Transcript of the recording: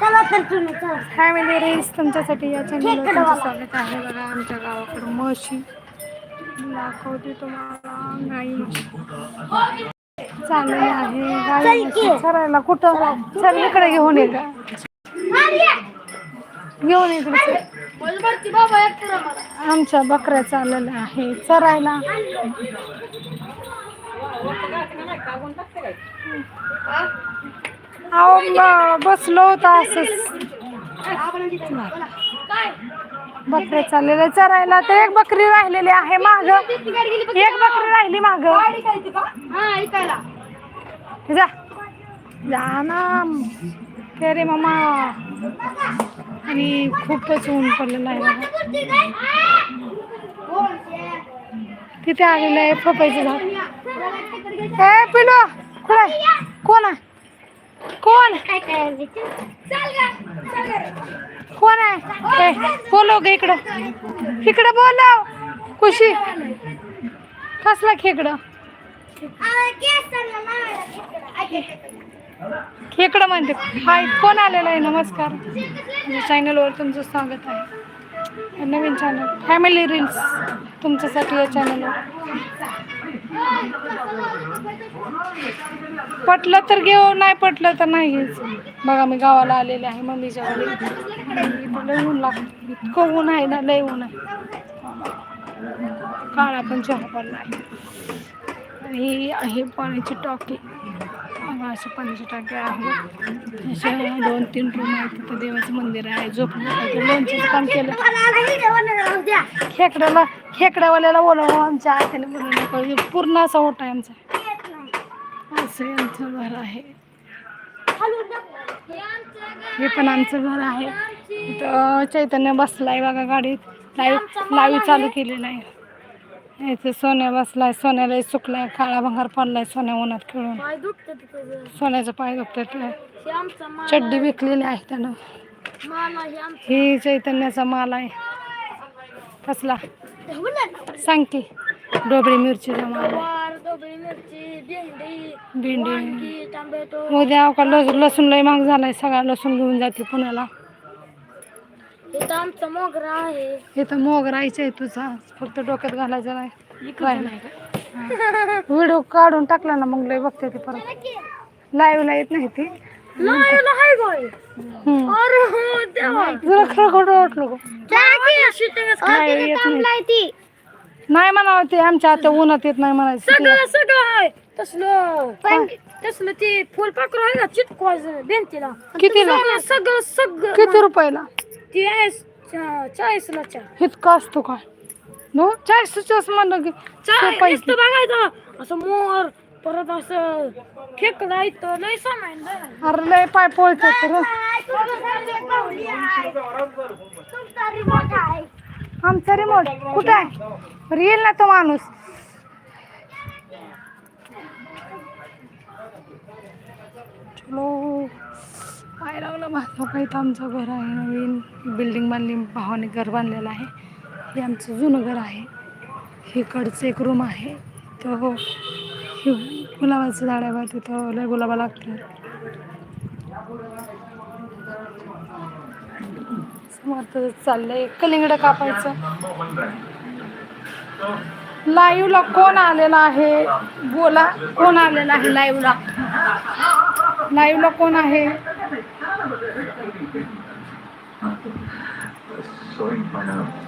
चला तर तुम्ही. फॅमिली रेस तुमच्यासाठी या चॅनलवर तुमचं स्वागत आहे. बघा आमच्या गावाकडं म्हशी. दाखवते तुम्हाला गाई. म्हशी चाललेली आहे. गाई म्हशी चरायला कुठं? इकडे घेऊन ये. का घेऊन ये. आमच्या बकऱ्या चाललेल्या आहे. चरायला. अहो बसलो होतो असंच. बकऱ्या चाललेल्या चरायला तर एक बकरी राहिलेली आहे माग. एक बकरी राहिली माग. जा. जा ना. ते रे मामा. आणि खूपच ऊन पडलेलं आहे तिथे आलेलं आहे पपईचं झाड. ए पिलो कोण आहे? कोण? आहे कोण आहे? ए, बोलव ग इकडं. इकडं बोलव. खुशी. कसला खेकडं. खेकडं म्हणते. हाय कोण आलेलं आहे? नमस्कार. माझ्या चॅनलवर तुमचं स्वागत आहे. नवीन चॅनल. फॅमिली रील्स तुमच्यासाठी या चॅनलवर. पटलं तर घेऊ नाही पटलं तर नाही घ्यायचं बघा मी गावाला आलेले आहे मम्मीच्या घरी. लय ऊन लागतो. इतकं ऊन आहे ना लय ऊन आहे. काळा पण चहा पडला आहे ही आहे पाण्याची टॉकी. बघा अशी पाण्याची टाकी आहे अशा दोन तीन रूम आहेत. तिथं देवाचं मंदिर आहे. झोपलं लोणचं काम केलं. खेकड्याला खेकड्यावाल्याला बोलावं आमच्या आत्याने बोलवलं पूर्ण असा ओटा आहे आमचा. असं आमचं घर आहे. हे पण आमचं घर आहे. इथं चैतन्य बसलाय बघा गाडीत. लाईव्ह लाईव्ह चालू केलेलं आहे. इथे सोन्या बसलाय सोन्याला सुकलाय काळा भंगार पडलाय सोन्या उन्हात खेळून. सोन्याचं पाय दुखतात चड्डी विकलेली आहे त्यानं. ही चैतन्याचा माल आहे. कसला? सांग की डोबळी मिरचीचा माल भेंडी उद्या लसूण लय महाग झालाय सगळा लसूण घेऊन जाते पुण्याला. आमचा मोगरा आहे. इथं मोग राहायचं आहे तुझा. फक्त डोक्यात घालायचं नाही. काय व्हिडिओ काढून टाकला ना मग लय बघते ती परत. लाईव्हला येत नाही ती. लाईव्हला. अरे हो देवा. तुला खरं खोटं वाटलं गं. नाही येत नाही. नाही म्हणावं ते आमच्या आता उन्हात येत नाही म्हणायचं. ते. सगळं सगळं आहे. तसलं. तसलं ते फुलपाखरू आहे ना चिटकवायचं भिंतीला. कितीला? सगळं सगळं सगळं. किती रुपयाला? ती आहे? चाळीसला इतका असतो काय? नो? चाळीस म्हणलं की बघायचं. असं मोर परत असं खेकडा इथं लय सामान. अरे लय पाय पोळतो तर आमचा रिमोट कुठे आहे? येईल ना तो माणूस. चलो. काय लावलं? माझं काही तर आमचं घर आहे नवीन बिल्डिंग बांधली भावाने घर बांधलेलं आहे. हे आमचं जुनं घर आहे. इकडचं एक रूम आहे. तर हो, हे गुलाबाचं झाड आहे बा तिथं लय गुलाबा लागतात. समर्थ चाललंय. कलिंगडं कापायचं. लाईव्हला कोण आलेला आहे? बोला कोण आलेला आहे लाईव्हला लाईव्हला कोण आहे? sewing finance.